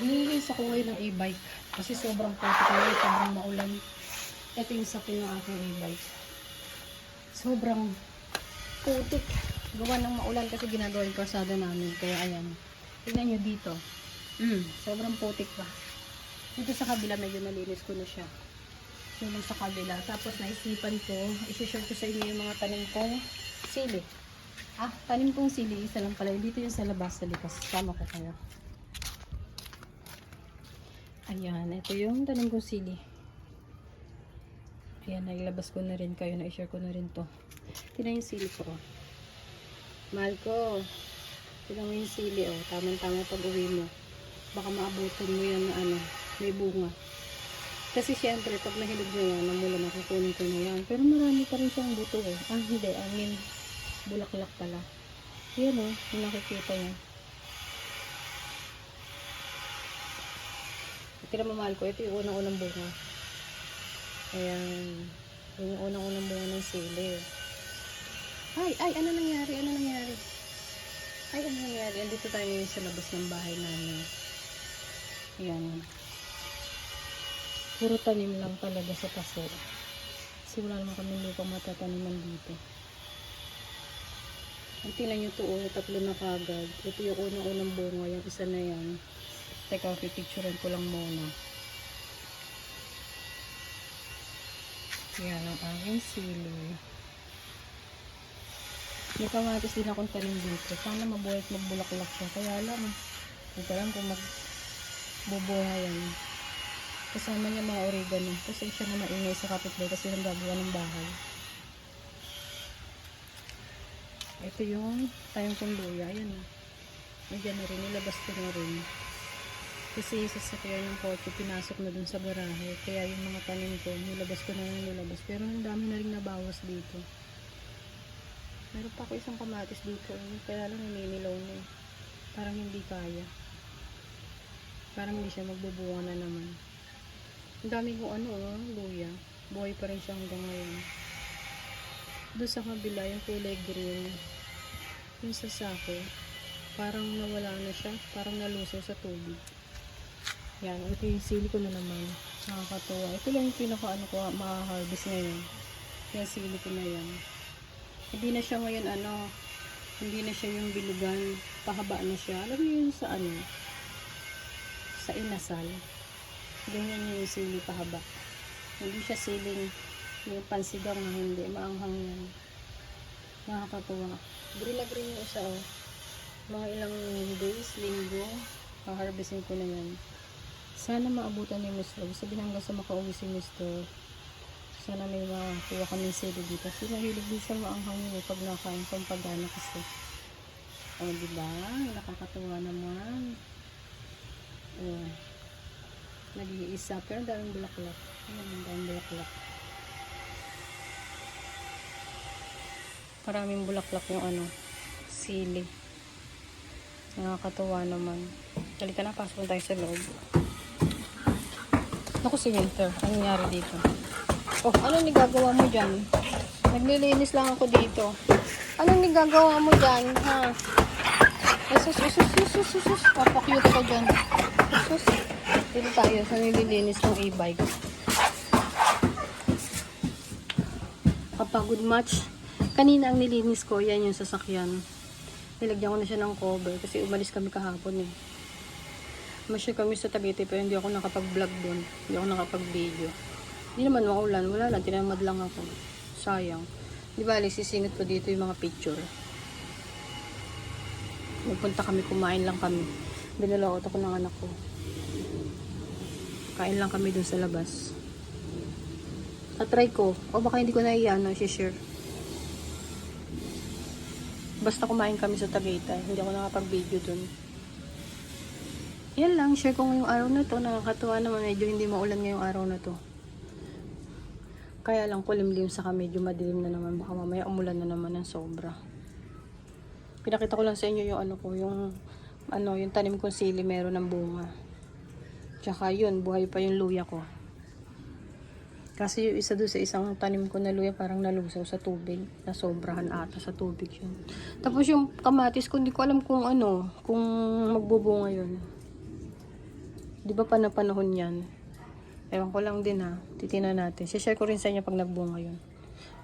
Binilis ako ngayon ng e-bike. Kasi sobrang putik ngayon, sobrang maulan. Ito yung sakin ng aking e-bike. Sobrang putik. Gawa ng maulan kasi ginagawa yung kalsada namin. Kaya ayan. Tingnan nyo dito. Mm, sobrang putik pa. Dito sa kabila medyo nalinis ko na siya. Yung sa kabila. Tapos naisipan ko, isi-share ko sa inyo yung mga tanim kong sili. Ah, tanim kong sili, isa lang pala. Dito yung sa labas, sa likas. Sama ko kayo. Ayan, ito yung tanim kong sili. Ayan, nailabas ko na rin kayo. Na-share ko na rin to. Tingnan yung sili ko. oh. Mahal ko. Tingnan mo yung sili, oh. Tamang-tama pag uwi mo. Baka maabutan mo yan na ano, may bunga. Kasi syempre, pag nahilig mo yan, namula na kukunin ko na yan. Pero marami pa rin siyang buto eh. Ah, hindi. I mean, bulaklak pala. Yan oh, yung nakikita niya. Tira mo mahal ko, ito yung unang-unang bunga. Ayan. Yung unang-unang bunga ng sili. Ay, ay, ano nangyari? Ano nangyari? Ay, ano nangyari? Andito tayo sa labas ng bahay namin. Ayan. Puro tanim lang talaga sa paso. Kasi wala naman kami lupang matataniman dito. Ang tingnan nyo to, oh, tatlo na kagad. Ito yung unang-unang bunga, yung isa na yan. Teka, pipicturean ko lang muna. Yan ang aking sili. May kamatis din akong tanim dito. Sana mabuhay at magbulaklak siya. Kaya lang, hindi ko alam kung magbubuhay yan. Kasama niya mga oregano. Kasi siya na maingay sa kapitbahay kasi nang gagawa ng bahay. Ito yung tayong kong. Ayan. Nandiyan na rin. Nilabas ko na rin. Kasi sa sasakyan ng kotse, pinasok na dun sa garahe. Kaya yung mga tanim ko, nilabas ko na rin nilabas. Pero ang dami na rin nabawas dito. Meron pa ako isang kamatis dito. eh. Kaya lang naninilaw na eh. Parang hindi kaya. Parang hindi siya magbubunga na naman. Ang dami kong ano, oh, luya. Buhay pa rin siya hanggang ngayon. Doon sa kabila, yung kulay green. Yung sa sako, parang nawala na siya. Parang nalusaw sa tubig. Yan, ito yung sili ko na naman. Nakakatuwa. Ito lang yung pinaka ano ko, ma-harvest ngayon. Kaya sili ko na yan. Hindi na siya ngayon ano, hindi na siya yung bilugan. Pahaba na siya. Alam mo yun sa ano, sa inasal. Ganyan yung sili pahaba. Hindi siya siling yung pansigang na hindi. Maanghang yan. Nakakatuwa. Green na green yung isa oh. Mga ilang days, linggo, haharvestin ko na yan. Sana maabutan ni Mr. Sabihin hanggang sa makauwi si Mr. Sana may makuha kami sili dito. Kasi mahilig din sa maanghang yun eh, pag nakain pang pagana kasi. O, oh, diba? Nakakatuwa naman. Oh. Nag-iisa. Pero daming bulaklak. Ayan, ang daming bulaklak. Maraming bulaklak yung ano, sili. Nakakatuwa naman. Halika na, pasok tayo sa loob. Naku si Winter, ano nangyari dito? Oh, ano nigagawa mo dyan? Naglilinis lang ako dito. Ano nigagawa mo dyan, ha? Asus, asus, asus, asus. Papakyute ko dyan. Asus. Dito tayo sa nililinis ng e-bike. Kapagod match. Kanina ang nilinis ko, yan yung sasakyan. Nilagyan ko na siya ng cover kasi umalis kami kahapon eh. Masya kami sa Tagaytay pero hindi ako nakapag-vlog doon. Hindi ako nakapag-video. Hindi naman maulan. Wala lang. Tinamad lang ako. Sayang. Di ba, sisingit ko dito yung mga picture. Nagpunta kami, kumain lang kami. Binalaot ako ng anak ko. Kain lang kami dun sa labas. Tatry ko. O baka hindi ko na iyan, no, share. Basta kumain kami sa Tagaytay. Hindi ako nakapag-video dun. Yan lang, share ko ngayong araw na to. Nakakatuwa naman, medyo hindi maulan ngayong araw na to. Kaya lang kulimlim sa medyo madilim na naman. Baka mamaya umulan na naman ng sobra. Pinakita ko lang sa inyo yung ano ko, yung ano, yung tanim kong sili meron ng bunga. Tsaka yun, buhay pa yung luya ko. Kasi yung isa doon sa isang tanim ko na luya parang nalusaw sa tubig. Nasobrahan ata sa tubig yun. Tapos yung kamatis ko, hindi ko alam kung ano, kung magbubunga yun. Di ba pa na panahon yan? Ewan ko lang din ha. Titina natin. Share ko rin sa inyo pag nagbunga yun.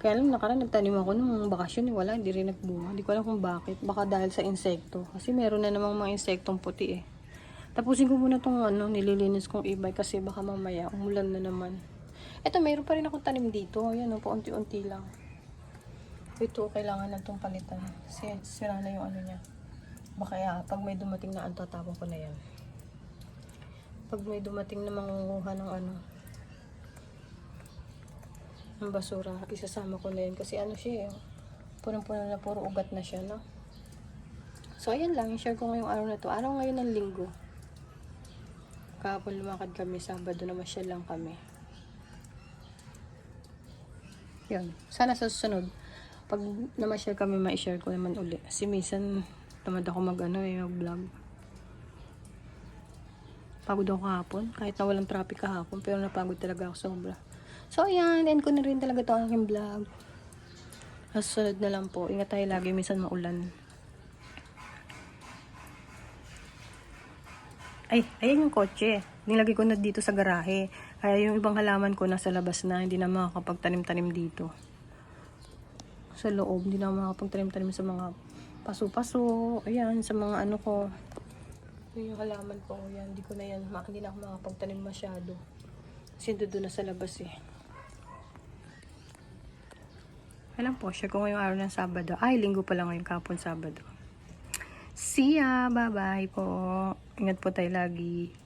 Kaya alam, nakaraan nagtanim ako nung bakasyon. eh, Wala, hindi rin nagbunga. Hindi ko alam kung bakit. Baka dahil sa insekto. Kasi meron na namang mga insektong puti eh. Tapusin ko muna tong ano, nililinis kong ibay kasi baka mamaya umulan na naman. Eto, mayroon pa rin akong tanim dito. Ayan, oh, paunti-unti lang. Ito, kailangan na itong palitan. Kasi sira na yung ano niya. Baka kaya, pag may dumating na anto, tapon ko na yan. Pag may dumating na mangunguha ng ano, ng basura, isasama ko na yun. Kasi ano siya eh, punong-puno na puro ugat na siya, no? So, ayan lang. Share ko ngayong araw na to. Araw ngayon ng linggo. Kahapon lumakad kami, Sabado na masyal lang kami. Yun. Sana sa susunod, pag namasyal kami, ma-share ko naman uli. Kasi minsan, tamad ako mag ano eh, mag-vlog. Pagod ako kahapon, kahit na walang traffic kahapon, pero napagod talaga ako sobra. So, ayan, end ko na rin talaga ito aking vlog. Sa susunod na lang po, ingat tayo lagi, minsan maulan. Ay, ayan yung kotse. Nilagay ko na dito sa garahe. Kaya yung ibang halaman ko nasa labas na, hindi na makakapagtanim-tanim dito. Sa loob, hindi na makakapagtanim-tanim sa mga paso-paso. Ayan, sa mga ano ko. Yun yung halaman ko. Yan, hindi ko na yan, hindi na ako makakapagtanim masyado. Kasi doon na sa labas eh. Alam po, share ko ngayong araw ng Sabado. Ay, linggo pa lang ngayong kapon Sabado. See ya! Bye-bye po. Ingat po tayo lagi.